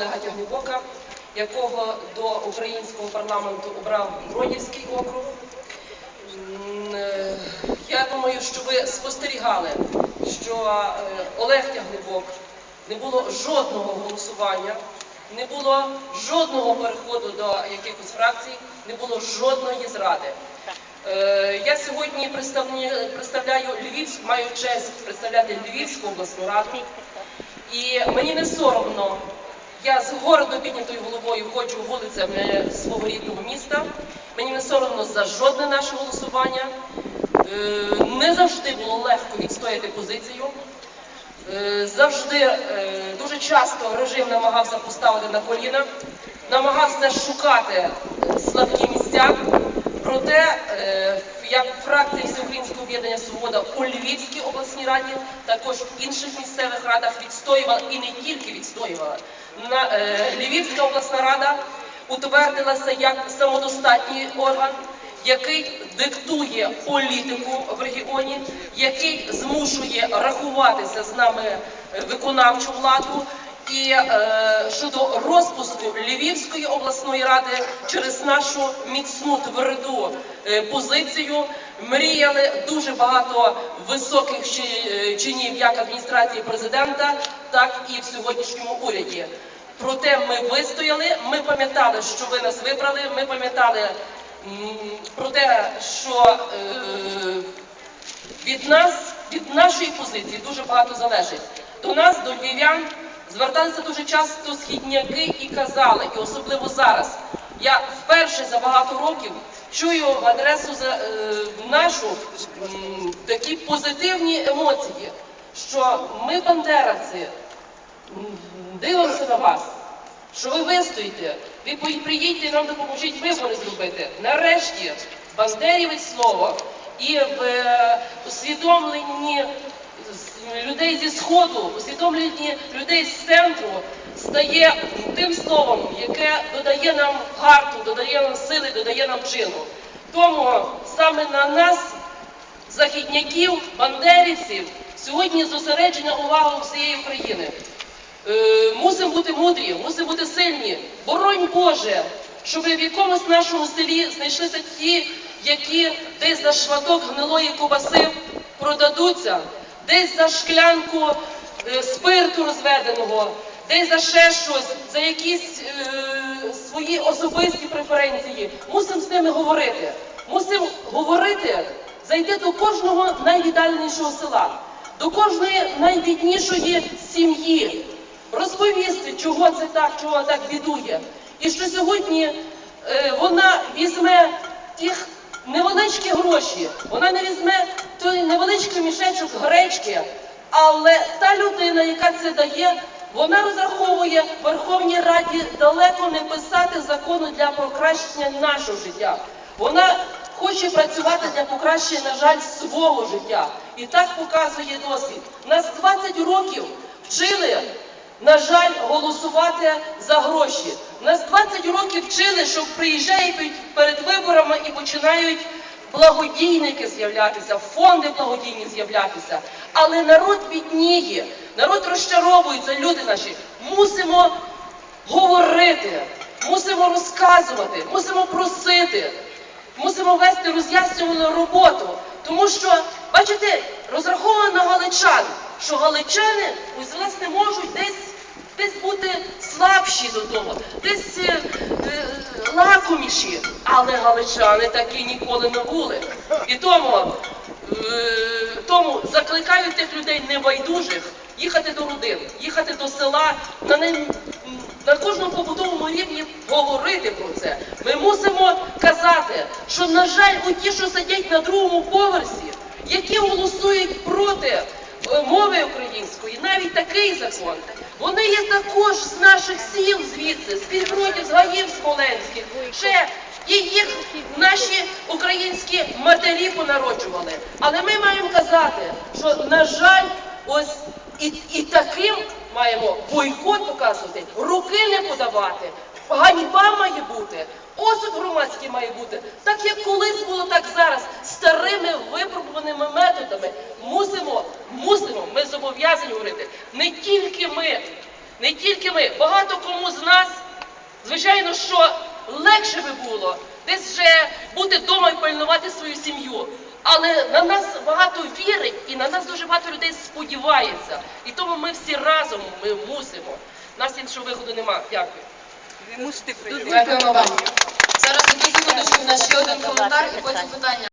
Олега Тягнібока, якого до українського парламенту обрав Бродівський округ. Е, Я думаю, що ви спостерігали, що е, Олег Тягнебок не було жодного голосування, не було жодного переходу до якихось фракцій, не було жодної зради. Е, Я сьогодні представляю Львівську, маю честь представляти Львівську обласну раду. І мені не соромно. Я з гордо піднятою головою ходжу вулицями свого рідного міста. Мені не соромно за жодне наше голосування. Е, Не завжди було легко відстояти позицію. Е, Завжди е, дуже часто режим намагався поставити на коліна, намагався шукати слабкі місця. Проте, як фракція Всеукраїнського об'єднання Свобода у Львівській обласній раді, також в інших місцевих радах відстоювала і не тільки відстоювала. Е, Львівська обласна рада утвердилася як самодостатній орган, який диктує політику в регіоні, який змушує рахуватися з нами виконавчу владу. І е, щодо розпуску Львівської обласної ради через нашу міцну тверду е, позицію мріяли дуже багато високих е, чинів як адміністрації президента, так і в сьогоднішньому уряді. Проте ми вистояли, ми пам'ятали, що ви нас вибрали, ми пам'ятали про те, що е, від нас, від нашої позиції дуже багато залежить. До нас, до львів'ян, зверталися дуже часто східняки і казали, і особливо зараз. Я вперше за багато років чую в адресу за е, нашу такі позитивні емоції, що ми, бандеровці, дивимося на вас, що ви вистоїте, ви приїдьте нам допоможіть вибори зробити. Нарешті бандерівець слово і в е, усвідомленні людей зі сходу, усвідомленні людей з центру стає тим словом, яке додає нам гарту, додає нам сили, додає нам чину. Тому саме на нас західняків, бандерівців, сьогодні зосереджена увага всієї України. Е, мусимо бути мудрі, мусимо бути сильні. Боронь Боже, щоб в якомусь нашому селі знайшлися ті, які десь за шматок гнилої коваси продадуться, десь за шклянку е, спирту розведеного, десь за ще щось, за якісь е, свої особисті преференції. Мусимо з ними говорити. Мусимо говорити, зайти до кожного найвіддаленішого села, до кожної найбіднішої сім'ї, розповісти, чого це так, чого так бідує. І що сьогодні е, вона візьме тих невеличкі гроші, вона не візьме той невеличкий мішечок гречки, але та людина, яка це дає, вона розраховує Верховній Раді далеко не писати закону для покращення нашого життя. Вона хоче працювати для покращення, на жаль, свого життя. І так показує досвід. Нас 20 років вчили, на жаль, голосувати за гроші. Нас 20 років вчили, що приїжджають перед виборами і починають благодійники з'являтися, фонди благодійні з'являтися. Але народ бідніє, народ розчаровується, люди наші. Мусимо говорити, мусимо розказувати, мусимо просити, мусимо вести роз'яснювальну роботу. Тому що, бачите, розраховано на галичан, що галичани ось власне можуть десь. Десь бути слабші до того, десь е, е, лакоміші, але галичани такі ніколи не були. І тому, е, тому закликаю тих людей небайдужих їхати до родин, їхати до села, на, не- на кожному побутовому рівні говорити про це. Ми мусимо казати, що, на жаль, у ті, що сидять на другому поверсі, які голосують проти е, мови української, навіть такий закон. Вони є також з наших сіл звідси, з підгрудів, з гаїв Смоленських. Ще і їх наші українські матері понароджували. Але ми маємо казати, що, на жаль, ось і, і таким маємо бойкот показувати, руки не подавати. Ганьба має бути, осуд громадський має бути. Так як колись було, так зараз. Старими випробуваними методами мусимо, мусимо, ми зобов'язані говорити. Не тільки ми, Не тільки ми, багато кому з нас, звичайно, що легше би було десь вже бути вдома і пильнувати свою сім'ю. Але на нас багато вірить і на нас дуже багато людей сподівається. І тому ми всі разом ми мусимо. У нас іншого виходу нема. Дякую. Ви мусите прийти. Дякуємо вам. Зараз у ще один коментар і потім питання.